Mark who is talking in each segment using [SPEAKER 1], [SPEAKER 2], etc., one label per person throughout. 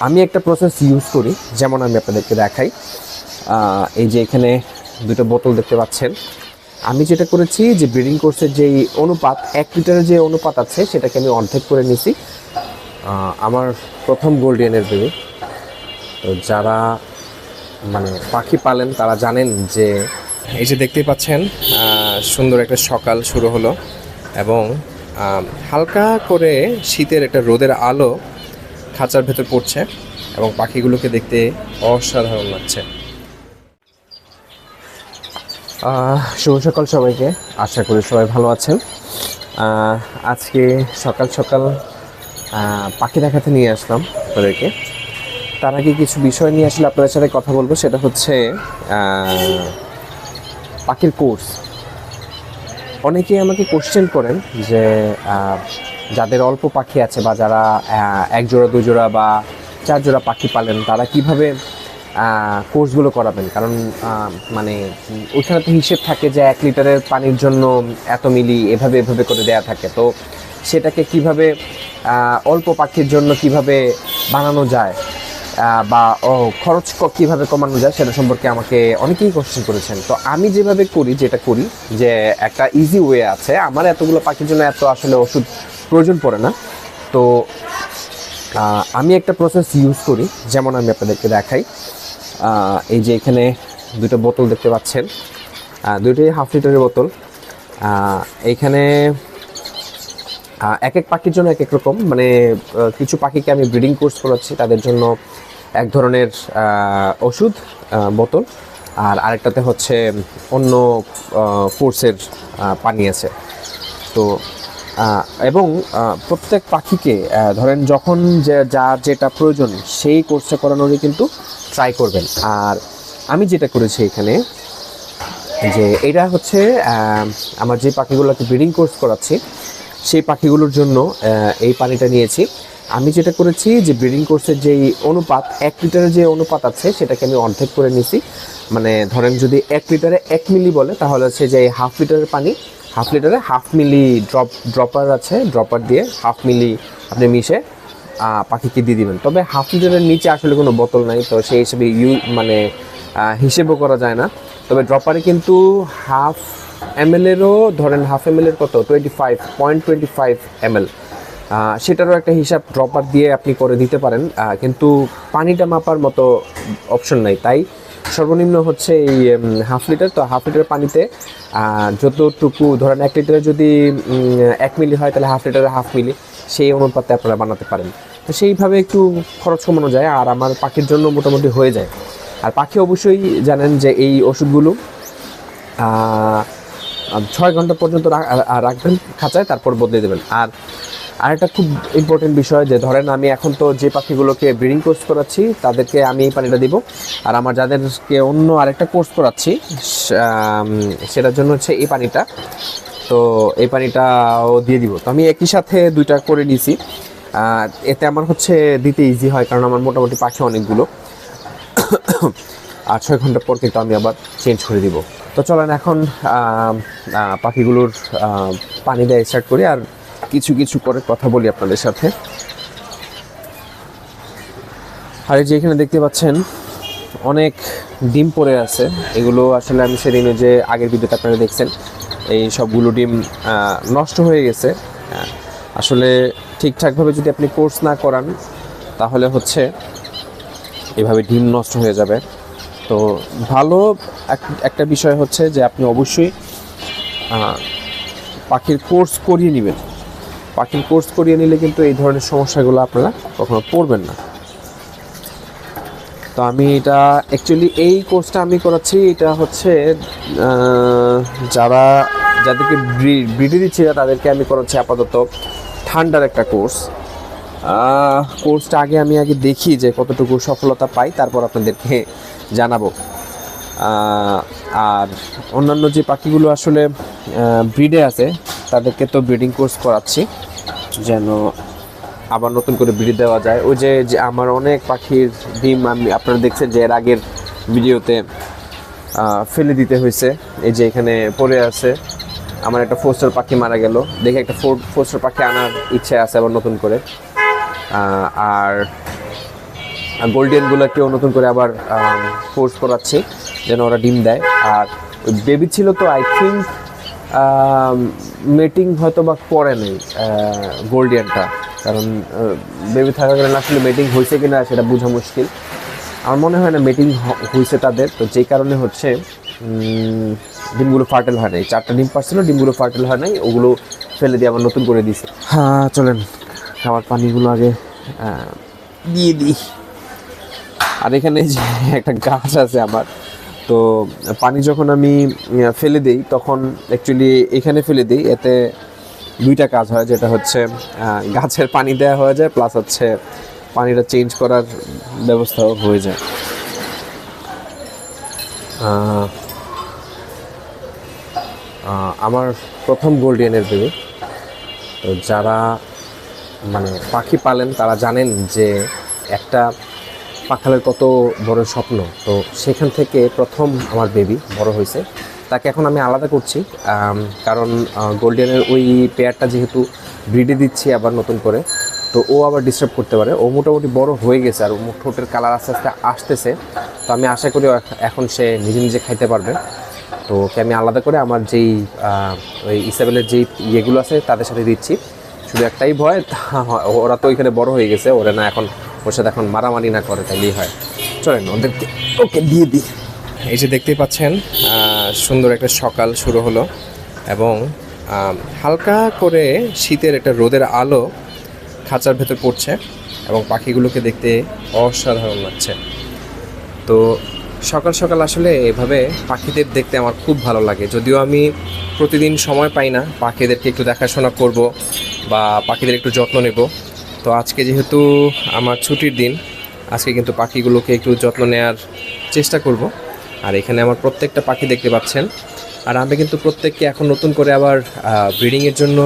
[SPEAKER 1] আমি একটা process use করি যেমন আমি আপনাদেরকে দেখাই। এই যে এখানে দুটো বোতল দেখতে পাচ্ছেন। আমি যেটা করেছি যে ব্রিডিং কোর্সের যেই অনুপাত এক লিটারের যে অনুপাত আছে সেটাকে আমি অর্ধেক করে আহ, আমার প্রথম গোল্ডিয়ানের বেবি তো যারা মানে পাখি পালেন তারা জানেন যে এই যে দেখতেই পাচ্ছেন সুন্দর একটা সকাল শুরু হলো। এবং হালকা করে শীতের একটা রোদের আলো খাঁচার ভেতর পড়ছে এবং পাখিগুলোকে দেখতে অসাধারণ লাগছে। শুভ সকাল সবাইকে। আশা করি সবাই ভালো আছেন। আজকে সকাল সকাল পাখি দেখাতে নিয়ে আসলাম আপনাদেরকে। তার আগে কিছু বিষয় নিয়ে আসলে আপনাদের সাথে কথা বলব, সেটা হচ্ছে পাখির কোর্স। অনেকেই আমাকে কোশ্চেন করেন যে যাদের অল্প পাখি আছে বা যারা এক জোড়া দু জোড়া বা চার জোড়া পাখি পালেন, তারা কীভাবে কোর্সগুলো করাবেন? কারণ মানে ওইখানে তো হিসেব থাকে যে এক লিটারের পানির জন্য এত মিলি এভাবে এভাবে করে দেয়া থাকে। তো সেটাকে কীভাবে অল্প পাখির জন্য কীভাবে বানানো যায় বা খরচ কীভাবে কমানো যায় সেটা সম্পর্কে আমাকে অনেকেই কোশ্চেন করেছেন। তো আমি যেভাবে করি, যেটা করি, যে একটা ইজি ওয়ে আছে, আমার এতগুলো পাখির জন্য এত আসলে ওষুধ প্রয়োজন পড়ে না। তো আমি একটা প্রসেস ইউজ করি, যেমন আমি আপনাদেরকে দেখাই। এই যে এখানে দুটো বোতল দেখতে পাচ্ছেন। দুটোই হাফ লিটারের বোতল। এইখানে এক এক পাখির জন্য এক এক রকম। মানে কিছু পাখিকে আমি ব্রিডিং কোর্স করাচ্ছি, তাদের জন্য এক ধরনের ওষুধ বোতল। আর আরেকটাতে হচ্ছে অন্য কোর্সের পানি আছে। তো এবং প্রত্যেক পাখিকে ধরেন যখন যে, যার যেটা প্রয়োজন, সেই কোর্সটা করানোরই কিন্তু ট্রাই করবেন। আর আমি যেটা করেছি এখানে, যে এটা হচ্ছে আমার যে পাখিগুলোকে ব্রিডিং কোর্স করাচ্ছি, সেই পাখিগুলোর জন্য এই পানিটা নিয়েছি। আমি যেটা করেছি যে ব্রিডিং কোর্সের যেই অনুপাত, এক লিটারের যে অনুপাত আছে, সেটাকে আমি অর্ধেক করে নিছি। মানে ধরেন যদি এক লিটারে এক মিলি বলে, তাহলে হচ্ছে যে হাফ লিটারের পানি হাফ লিটারে হাফ মিলি ড্রপ ড্রপার আছে ড্রপার দিয়ে হাফ মিলি আপনি মিশে পাখিকে দিয়ে দিবেন। তবে হাফ লিটারের নিচে আসলে কোনো বোতল নাই, তো সেই হিসেবে ইউ মানে হিসেবও করা যায় না। তবে ড্রপারে কিন্তু হাফ এম এরও ধরেন হাফ এম এর কত? Twenty five point twenty five M L সেটারও একটা হিসাব ড্রপার দিয়ে আপনি করে দিতে পারেন। কিন্তু পানিটা মাপার মতো অপশন নাই। তাই সর্বনিম্ন হচ্ছে এই হাফ লিটার তো হাফ লিটার পানিতে যতটুকু ধরেন এক লিটারে যদি এক মিলি হয়, তাহলে হাফ লিটারে হাফ মিলি সেই অনুপাতে আপনারা বানাতে পারেন। তো সেইভাবে একটু খরচ কমানো যায়, আর আমার পাখির জন্য মোটামুটি হয়ে যায়। আর পাখি অবশ্যই জানেন যে এই ওষুধগুলো ছয় ঘণ্টা পর্যন্ত রাখবেন, খাঁচায়, তারপর বদলে দেবেন। আর আরেকটা খুব ইম্পর্টেন্ট বিষয় যে ধরেন আমি এখন তো যে পাখিগুলোকে ব্রিডিং কোর্স করাচ্ছি, তাদেরকে আমি এই পানিটা দিব। আর আমার যাদেরকে অন্য আরেকটা কোর্স করাচ্ছি সেটার জন্য হচ্ছে এই পানিটা। তো এই পানিটাও দিয়ে দিব। তো আমি একই সাথে দুইটা করে নিয়েছি। এতে আমার হচ্ছে দিতে ইজি হয়, কারণ আমার মোটামুটি পাখি অনেকগুলো। আর ছয় ঘণ্টা পর কিন্তু আমি আবার চেঞ্জ করে দিব। তো চলেন এখন পাখিগুলোর পানি দেওয়া স্টার্ট করি। আর কিছু কিছু করে কথা বলি আপনাদের সাথে। আর যে এখানে দেখতে পাচ্ছেন, অনেক ডিম পড়ে আছে। এগুলো আসলে আমি সেদিন যে আগের ভিডিওতে আপনারা দেখছেন, এই সবগুলো ডিম নষ্ট হয়ে গেছে। আসলে ঠিকঠাকভাবে যদি আপনি কোর্স না করান, তাহলে হচ্ছে এভাবে ডিম নষ্ট হয়ে যাবে। তো ভালো এক- একটা বিষয় হচ্ছে যে আপনি অবশ্যই পাখির কোর্স করিয়ে নেবেন। পাখির কোর্স করিয়ে নিলে কিন্তু এই ধরনের সমস্যাগুলো আপনারা কখনো পড়বেন না। তো আমি এটা অ্যাকচুয়ালি এই কোর্সটা আমি করাচ্ছি, এটা হচ্ছে যারা, যাদেরকে ব্রিডে দিচ্ছি, তাদেরকে আমি করাচ্ছি আপাতত ঠান্ডার একটা কোর্স কোর্সটা আগে আমি আগে দেখি যে কতটুকু সফলতা পাই, তারপর আপনাদেরকে জানাব। আর অন্যান্য যে পাখিগুলো আসলে ব্রিডে আছে তাদেরকে তো ব্রিডিং কোর্স করাচ্ছি, যেন আবার নতুন করে ব্রিড দেওয়া যায়। ওই যে যে আমার অনেক পাখির ডিম আমি, আপনারা দেখছেন যে এর আগের ভিডিওতে ফেলে দিতে হয়েছে। এই যে এখানে পড়ে আছে, আমার একটা ফোস্টার পাখি মারা গেল। দেখে একটা ফোর ফোস্টার পাখি আনার ইচ্ছে আছে আবার নতুন করে। আর গোল্ডেনগুলোকেও নতুন করে আবার ফোর্স করাচ্ছি, যেন ওরা ডিম দেয়। আর বেবি ছিল তো আই থিঙ্ক মেটিং হয়তো বা পরে নেই গোল্ডিয়ানটা কারণ বেবি থাকার কারণে আসলে মেটিং হয়েছে কি না সেটা বোঝা মুশকিল। আমার মনে হয় না মিটিং হয়েছে তাদের। তো যেই কারণে হচ্ছে ডিমগুলো ফার্টেল হয় নাই। চারটা ডিম পারছিল ডিমগুলো ফার্টেল হয় নাই। ওগুলো ফেলে দিয়ে আবার নতুন করে দিছে। হ্যাঁ চলেন। খাবার পানিগুলো আগে দিয়ে দিই। আর এখানে যে একটা গাছ আছে আমার তো পানি যখন আমি ফেলে দিই, তখন অ্যাকচুয়ালি এখানে ফেলে দিই, এতে দুইটা কাজ হয়, যেটা হচ্ছে গাছের পানি দেওয়া হয়ে যায় প্লাস হচ্ছে পানিটা চেঞ্জ করার ব্যবস্থাও হয়ে যায়। আমার প্রথম গোল্ডিয়ানের বেবি। তো যারা মানে পাখি পালেন, তারা জানেন যে একটা পাখালের কত বড় স্বপ্ন। তো সেখান থেকে প্রথম আমার বেবি বড় হয়েছে। তাকে এখন আমি আলাদা করছি কারণ গোল্ডেনের ওই পেয়ারটা যেহেতু ব্রিডে দিচ্ছি আবার নতুন করে, তো ও আবার ডিস্টার্ব করতে পারে। ও মোটামুটি বড় হয়ে গেছে আর ওর ঠোঁটের কালার আস্তে আস্তে আসতেছে। তো আমি আশা করি ও এখন সে নিজে নিজে খাইতে পারবে। তো ওকে আমি আলাদা করে আমার যেই ওই ইসাবেলের যেই ইয়েগুলো আছে তাদের সাথে দিচ্ছি। শুধু একটাই ভয় ওরা তো ওইখানে বড় হয়ে গেছে, ওরা না এখন ওর সাথে এখন মারামারি না করে, তাইলেই হয়। চলেন ওদেরকে ওকে দিয়ে দিই। এই যে দেখতেই পাচ্ছেন সুন্দর একটা সকাল শুরু হলো এবং হালকা করে শীতের একটা রোদের আলো খাঁচার ভেতর পড়ছে এবং পাখিগুলোকে দেখতে অসাধারণ লাগছে। তো সকাল সকাল আসলে এভাবে পাখিদের দেখতে আমার খুব ভালো লাগে। যদিও আমি প্রতিদিন সময় পাই না, পাখিদেরকে একটু দেখাশোনা করব বা পাখিদের একটু যত্ন নেব তো আজকে যেহেতু আমার ছুটির দিন, আজকে কিন্তু পাখিগুলোকে একটু যত্ন নেওয়ার চেষ্টা করব। আর এখানে আমার প্রত্যেকটা পাখি দেখতে পাচ্ছেন। আর আমি কিন্তু প্রত্যেককে এখন নতুন করে আবার ব্রিডিংয়ের জন্য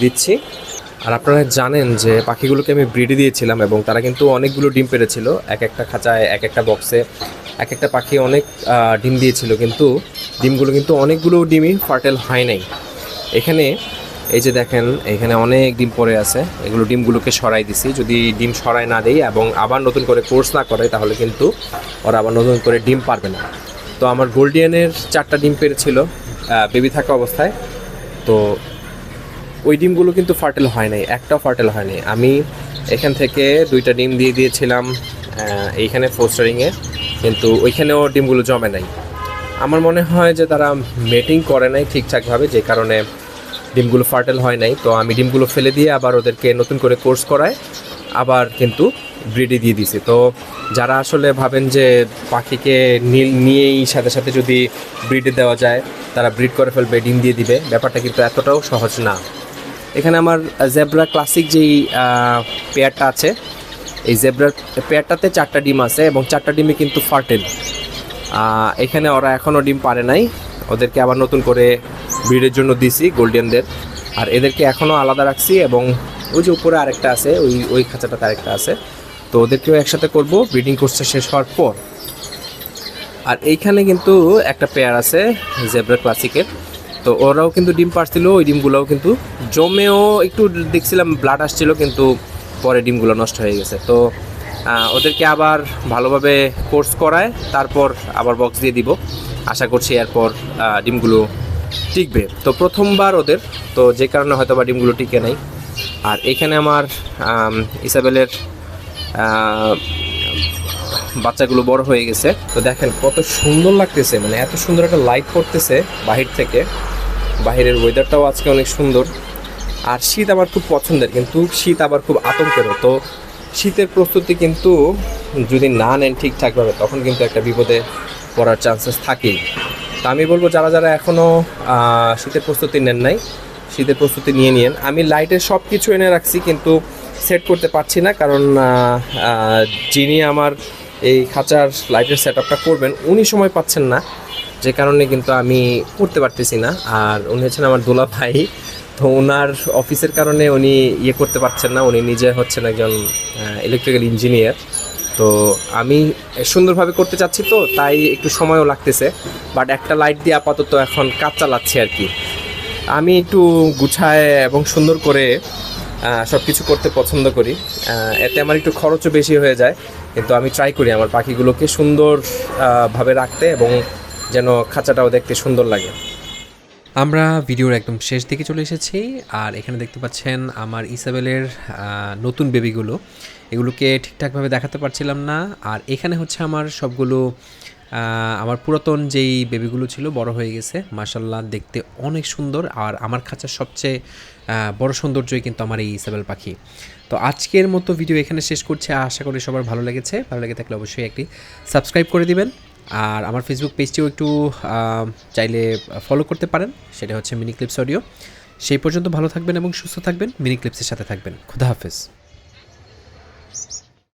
[SPEAKER 1] দিচ্ছি। আর আপনারা জানেন যে পাখিগুলোকে আমি ব্রিডে দিয়েছিলাম এবং তারা কিন্তু অনেকগুলো ডিম পেড়েছিল এক একটা খাঁচায়, এক একটা বক্সে এক একটা পাখি অনেক ডিম দিয়েছিল। কিন্তু ডিমগুলো কিন্তু অনেকগুলো ডিমই ফার্টেল হয় নাই। এখানে এই যে দেখেন, এখানে অনেক ডিম পড়ে আছে। এগুলো ডিমগুলোকে সরাই দিছি। যদি ডিম সরাই না দেই এবং আবার নতুন করে কোর্স না করে, তাহলে কিন্তু ওরা আবার নতুন করে ডিম পারবে না। তো আমার গোল্ডিয়ানের চারটা ডিম পেরেছিল বেবি থাকা অবস্থায়। তো ওই ডিমগুলো কিন্তু ফার্টেল হয় নাই, একটাও ফার্টেল হয় নাই আমি এখান থেকে দুইটা ডিম দিয়ে দিয়েছিলাম এইখানে ফোস্টারিংয়ে কিন্তু ওইখানেও ডিমগুলো জমে নাই। আমার মনে হয় যে তারা মেটিং করে নাই ঠিকঠাকভাবে, যে কারণে ডিমগুলো ফার্টেল হয় নাই, তো আমি ডিমগুলো ফেলে দিয়ে আবার ওদেরকে নতুন করে কোর্স করায়, আবার কিন্তু ব্রিডে দিয়ে দিছি। তো যারা আসলে ভাবেন যে পাখিকে নীল নিয়েই সাথে সাথে যদি ব্রিডে দেওয়া যায়, তারা ব্রিড করে ফেলবে, ডিম দিয়ে দিবে, ব্যাপারটা কিন্তু এতটাও সহজ না। এখানে আমার জেব্রা ক্লাসিক যেই পেয়ারটা আছে, এই জেব্রার পেয়ারটাতে চারটা ডিম আছে এবং চারটা ডিমে কিন্তু ফার্টেল এখানে ওরা এখনও ডিম পারে নাই ওদেরকে আবার নতুন করে ব্রিডের জন্য দিছি, গোল্ডেনদের। আর এদেরকে এখনও আলাদা রাখছি এবং ওই যে উপরে আরেকটা আছে, ওই ওই খাঁচাটাতে আরেকটা আছে। তো ওদেরকেও একসাথে করব, ব্রিডিং কোর্সটা শেষ হওয়ার পর। আর এইখানে কিন্তু একটা পেয়ার আছে জেব্রা ক্লাসিকের তো ওরাও কিন্তু ডিম পারছিল, ওই ডিমগুলোও কিন্তু জমেও একটু দেখছিলাম ব্লাড আসছিল, কিন্তু পরে ডিমগুলো নষ্ট হয়ে গেছে। তো ওদেরকে আবার ভালোভাবে কোর্স করায়, তারপর আবার বক্স দিয়ে দিব। আশা করছি এরপর ডিমগুলো টিকবে। তো প্রথমবার ওদের, তো যে কারণে হয়তো বা ডিমগুলো টিকে নেই। আর এখানে আমার ইসাবেলের বাচ্চাগুলো বড় হয়ে গেছে। তো দেখেন কত সুন্দর লাগতেছে মানে এত সুন্দর একটা লাইট পড়তেছে বাহির থেকে। বাহিরের ওয়েদারটাও আজকে অনেক সুন্দর। আর শীত আমার খুব পছন্দের, কিন্তু শীত আবার খুব আতঙ্কেরও। তো শীতের প্রস্তুতি কিন্তু যদি না নেন ঠিকঠাকভাবে, তখন কিন্তু একটা বিপদে পড়ার চান্সেস থাকেই। তা আমি বলব যারা যারা এখনও শীতের প্রস্তুতি নেন নাই, শীতের প্রস্তুতি নিয়ে নিন আমি লাইটের সব কিছু এনে রাখছি কিন্তু সেট করতে পারছি না কারণ যিনি আমার এই খাঁচার লাইটের সেট আপটা করবেন, উনি সময় পাচ্ছেন না। যে কারণে কিন্তু আমি করতে পারতেছি না। আর উনি হচ্ছেন আমার দোলা ভাই তো ওনার অফিসের কারণে উনি ইয়ে করতে পারছেন না। উনি নিজে হচ্ছেন একজন ইলেকট্রিক্যাল ইঞ্জিনিয়ার তো আমি সুন্দরভাবে করতে চাচ্ছি তো, তাই একটু সময়ও লাগতেছে। বাট একটা লাইট দিয়ে আপাতত এখন কাজ চালাচ্ছি আর কি। আমি একটু গুছায় এবং সুন্দর করে সব কিছু করতে পছন্দ করি। এতে আমার একটু খরচও বেশি হয়ে যায়। কিন্তু আমি ট্রাই করি আমার পাখিগুলোকে সুন্দর ভাবে রাখতে এবং যেন খাঁচাটাও দেখতে সুন্দর লাগে।
[SPEAKER 2] আমরা ভিডিওর একদম শেষ দিকে চলে এসেছি, আর এখানে দেখতে পাচ্ছেন আমার ইসাবেলের নতুন বেবিগুলো। এগুলোকে ঠিকঠাকভাবে দেখাতে পারছিলাম না, আর এখানে হচ্ছে আমার সবগুলো আমার পুরাতন যেই বেবিগুলো ছিল বড় হয়ে গেছে। মার্শাল্লাহ দেখতে অনেক সুন্দর, আর আমার খাঁচার সবচেয়ে বড় সৌন্দর্যই কিন্তু আমার এই ইসাবেল পাখি। তো আজকের মতো ভিডিও এখানে শেষ করছে আশা করি সবার ভালো লেগেছে। ভালো লেগে থাকলে অবশ্যই একটি সাবস্ক্রাইব করে দিবেন। আর আমার ফেসবুক পেজটিও একটু চাইলে ফলো করতে পারেন। সেটা হচ্ছে মিনি ক্লিপস অডিও সেই পর্যন্ত ভালো থাকবেন এবং সুস্থ থাকবেন। মিনি ক্লিপসের সাথে থাকবেন। খুদা হাফেজ।